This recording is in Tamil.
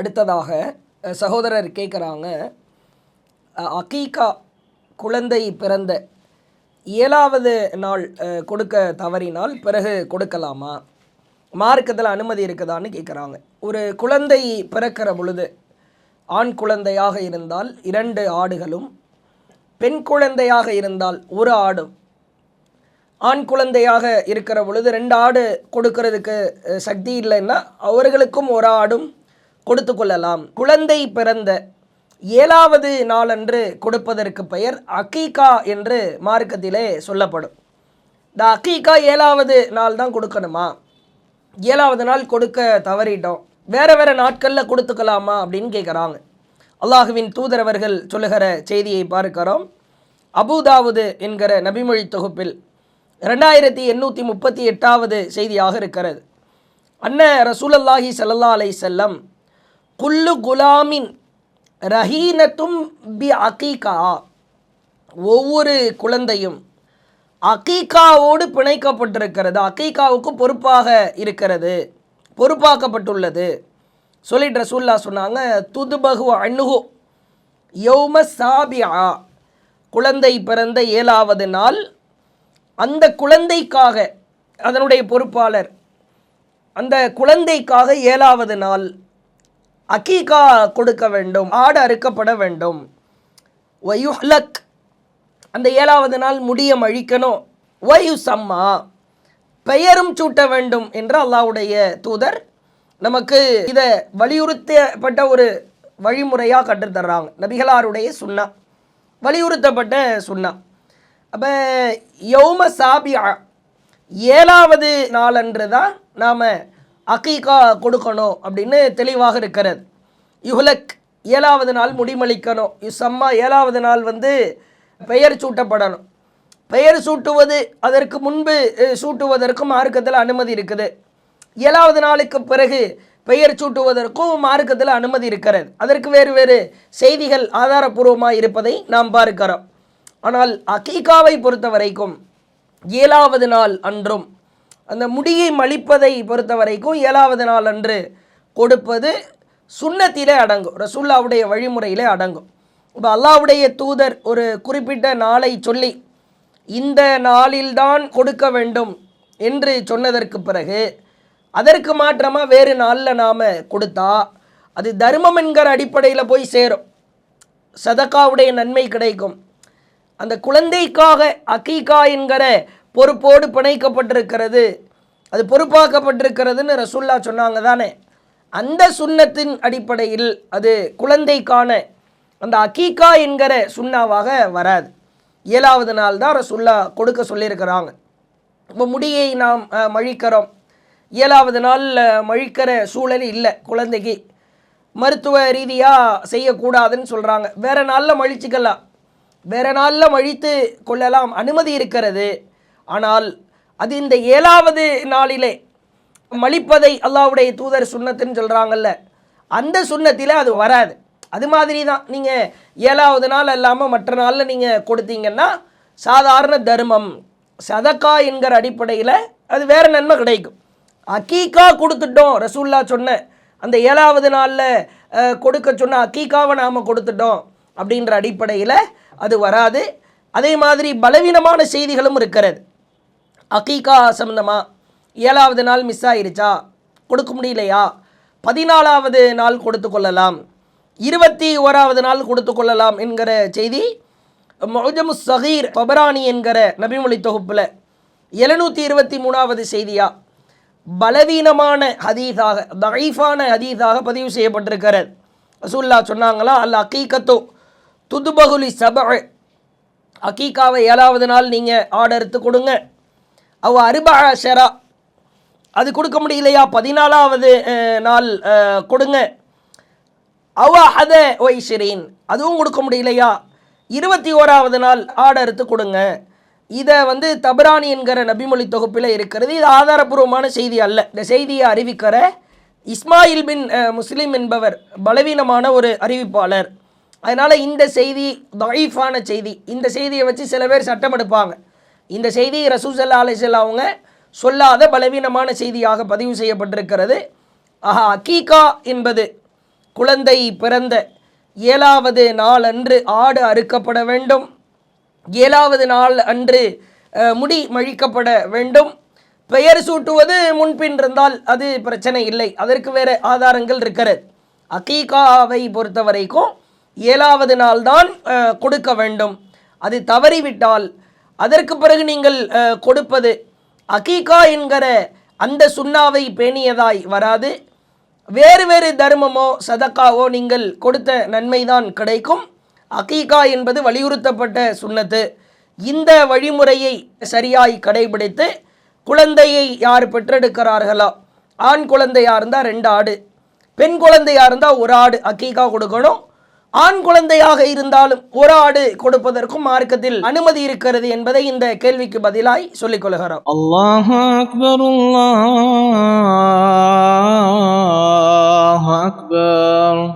அடுத்ததாக சகோதரர் கேட்குறாங்க அகீகா குழந்தை பிறந்த ஏழாவது நாள் கொடுக்க தவறினால் பிறகு கொடுக்கலாமா? மார்க்கத்தில் அனுமதி இருக்குதான்னு கேட்குறாங்க. ஒரு குழந்தை பிறக்கிற பொழுது ஆண் குழந்தையாக இருந்தால் இரண்டு ஆடுகளும் பெண் குழந்தையாக இருந்தால் ஒரு ஆடும். ஆண் குழந்தையாக இருக்கிற பொழுது ரெண்டு ஆடு கொடுக்கறதுக்கு சக்தி இல்லைன்னா அவர்களுக்கும் ஒரு ஆடும் கொடுத்து கொள்ளலாம் குழந்தை பிறந்த ஏழாவது நாளன்று கொடுப்பதற்கு பெயர் அகீகா என்று மார்க்கத்திலே சொல்லப்படும். இந்த அகீகா ஏழாவது நாள் தான் கொடுக்கணுமா? ஏழாவது நாள் கொடுக்க தவறிட்டோம். வேற வேற நாட்களில் கொடுத்துக்கலாமா அப்படின்னு கேட்குறாங்க அல்லாஹுவின் தூதரவர்கள் சொல்லுகிற செய்தியை பார்க்கிறோம். அபுதாவுது என்கிற நபிமொழி தொகுப்பில் ரெண்டாயிரத்தி எண்ணூற்றி முப்பத்தி எட்டாவது செய்தியாக இருக்கிறது. அன்ன ரசூலல்லாஹி ஸல்லல்லாஹு அலை செல்லம் குல்லு குலாமின் ரஹீனத்தும் பி அகீகா. ஒவ்வொரு குழந்தையும் அகீகாவோடு பிணைக்கப்பட்டிருக்கிறது. அகீகாவுக்கு பொறுப்பாக இருக்கிறது. பொறுப்பாக்கப்பட்டுள்ளது. சொல்லிட்டு ரசூல்லா சொன்னாங்க துதுபகு அணுகு யௌம சாபியா குழந்தை பிறந்த ஏழாவது நாள். அந்த குழந்தைக்காக அதனுடைய பொறுப்பாளர் அந்த குழந்தைக்காக ஏழாவது நாள் அக்கீகா கொடுக்க வேண்டும் ஆடு அறுக்கப்பட வேண்டும். வயுஹ்லக் அந்த ஏழாவது நாள் முடியம் அழிக்கணும். வயு சம்மா பெயரும் சூட்ட வேண்டும் என்று அல்லாவுடைய தூதர் நமக்கு இதை வலியுறுத்தப்பட்ட ஒரு வழிமுறையாக கற்றுத்தர்றாங்க நபிகளாருடைய சுண்ணா வலியுறுத்தப்பட்ட சுன்னா அப்போ யௌம சாபியா ஏழாவது நாளன்று தான் நாம் அக்கீகா கொடுக்கணும் அப்படின்னு தெளிவாக இருக்கிறது. யுஹ்லக் ஏழாவது நாள் முடிமளிக்கணும். யுசம்மா ஏழாவது நாள் வந்து பெயர் சூட்டப்படணும். பெயர் சூட்டுவது அதற்கு முன்பு சூட்டுவதற்கும் மார்க்கத்தில் அனுமதி இருக்குது. ஏழாவது நாளுக்கு பிறகு பெயர் சூட்டுவதற்கும் மார்க்கத்தில் அனுமதி இருக்கிறது. அதற்கு வேறு வேறு செய்திகள் ஆதாரபூர்வமாக இருப்பதை நாம் பார்க்கிறோம். ஆனால் அகீகாவை பொறுத்த வரைக்கும் ஏழாவது நாள் அன்றும் அந்த முடியை மலிப்பதை பொறுத்த வரைக்கும் ஏழாவது நாள் அன்று கொடுப்பது சுண்ணத்திலே அடங்கும். ரசுல்லாவுடைய வழிமுறையிலே அடங்கும். இப்போ அல்லாவுடைய தூதர் ஒரு குறிப்பிட்ட நாளை சொல்லி இந்த நாளில்தான் கொடுக்க வேண்டும் என்று சொன்னதற்கு பிறகு அதற்கு மாற்றமாக வேறு நாளில் நாம் கொடுத்தா அது தர்மம் என்கிற அடிப்படையில் போய் சேரும். சதக்காவுடைய நன்மை கிடைக்கும். அந்த குழந்தைக்காக அக்கீகா என்கிற பொறுப்போடு பிணைக்கப்பட்டிருக்கிறது. அது பொறுப்பாக்கப்பட்டிருக்கிறதுன்னு ரசுல்லா சொன்னாங்க தானே. அந்த சுண்ணத்தின் அடிப்படையில் அது குழந்தைக்கான அந்த அகீகா என்கிற சுண்ணாவாக வராது. ஏழாவது நாள் தான் ரசுல்லா கொடுக்க சொல்லியிருக்கிறாங்க. இப்போ முடியை நாம் மழிக்கிறோம். ஏழாவது நாள் மழிக்கிற சூழல் இல்லை குழந்தைக்கு. மருத்துவ ரீதியாக செய்யக்கூடாதுன்னு சொல்கிறாங்க வேறு நாளில் மழிச்சிக்கலாம். வேறு நாளில் மழித்து கொள்ளலாம். அனுமதி இருக்கிறது. ஆனால் அது இந்த ஏழாவது நாளிலே மலிப்பதை அல்லாவுடைய தூதர் சுன்னத்துன்னு சொல்கிறாங்கல்ல அந்த சுன்னத்தில் அது வராது. அது மாதிரி தான் நீங்கள் ஏழாவது நாள் இல்லாமல் மற்ற நாளில் நீங்கள் கொடுத்தீங்கன்னா சாதாரண தர்மம் சதக்கா என்கிற அடிப்படையில் அது வேறு நன்மை கிடைக்கும். அக்கீக்கா கொடுத்துட்டோம் ரசூல்லா சொன்ன அந்த ஏழாவது நாளில் கொடுக்க சொன்ன அக்கீக்காவை நாம் கொடுத்துட்டோம் அப்படின்ற அடிப்படையில் அது வராது. அதே மாதிரி பலவீனமான செய்திகளும் இருக்கிறது. அகீகா சம்மந்தமா ஏழாவது நாள் மிஸ் ஆயிருச்சா? கொடுக்க முடியலையா? பதினாலாவது நாள் கொடுத்து கொள்ளலாம். இருபத்தி ஓராவது நாள் கொடுத்து கொள்ளலாம் என்கிற செய்தி மொஜமு சகீர் பபரானி என்கிற நபிமொழி தொகுப்பில். எழுநூற்றி இருபத்தி மூணாவது செய்தியாக பலவீனமான ஹதீஸாக தகைஃபான ஹதீஸாக பதிவு செய்யப்பட்டிருக்கிறார் ரசூல்லா சொன்னாங்களா? அல்ல அக்கீக்கத்தோ துதுபகுலி சப அக்கீக்காவை ஏழாவது நாள் நீங்கள் ஆர்டர் எடுத்து கொடுங்க. அவ அருபா ஷரா. அது கொடுக்க முடியலையா? பதினாலாவது நாள் கொடுங்க. அவ அத ஒய்ஷிரீன் அதுவும் கொடுக்க முடியலையா? இருபத்தி ஓராவது நாள் ஆர்டர்த்து கொடுங்க. இதை வந்து தபரானி என்கிற நபிமொழி தொகுப்பில் இருக்கிறது. இது ஆதாரபூர்வமான செய்தி அல்ல. இந்த செய்தியை அறிவிக்கிற இஸ்மாயில் பின் முஸ்லீம் என்பவர் பலவீனமான ஒரு அறிவிப்பாளர். அதனால் இந்த செய்தி தயீஃபான செய்தி. இந்த செய்தியை வச்சு சில பேர் சட்டம் எடுப்பாங்க. இந்த செய்தி ரசூசல்லா அலிசல்லா அவங்க சொல்லாத பலவீனமான செய்தியாக பதிவு செய்யப்பட்டிருக்கிறது. ஆஹா அக்கீகா என்பது குழந்தை பிறந்த ஏழாவது நாள் அன்று ஆடு அறுக்கப்பட வேண்டும். ஏழாவது நாள் அன்று முடி மழிக்கப்பட வேண்டும். பெயர் சூட்டுவது முன்பின் இருந்தால் அது பிரச்சனை இல்லை. அதற்கு வேறு ஆதாரங்கள் இருக்கிறது. அக்கீகாவை பொறுத்த வரைக்கும் ஏழாவது நாள் தான் கொடுக்க வேண்டும். அது தவறிவிட்டால் அதற்கு பிறகு நீங்கள் கொடுப்பது அகீகா என்கிற அந்த சுண்ணாவை பேணியதாய் வராது. வேறு வேறு தர்மமோ சதக்காவோ நீங்கள் கொடுத்த நன்மைதான் கிடைக்கும். அகீகா என்பது வலியுறுத்தப்பட்ட சுண்ணத்து. இந்த வழிமுறையை சரியாய் கடைபிடித்து குழந்தையை யார் பெற்றெடுக்கிறார்களோ? ஆண் குழந்தையாக இருந்தால் ரெண்டு ஆடு பெண் குழந்தையாக இருந்தால் ஒரு ஆடு அக்கீகா கொடுக்கணும். ஆண் குழந்தையாக இருந்தாலும் ஒரு ஆடு கொடுப்பதற்கும் மார்க்கத்தில் அனுமதி இருக்கிறது என்பதை இந்த கேள்விக்கு பதிலாய் சொல்லிக் கொள்கிறோம். அல்லாஹ் அக்பர் அல்லாஹ் அக்பர்.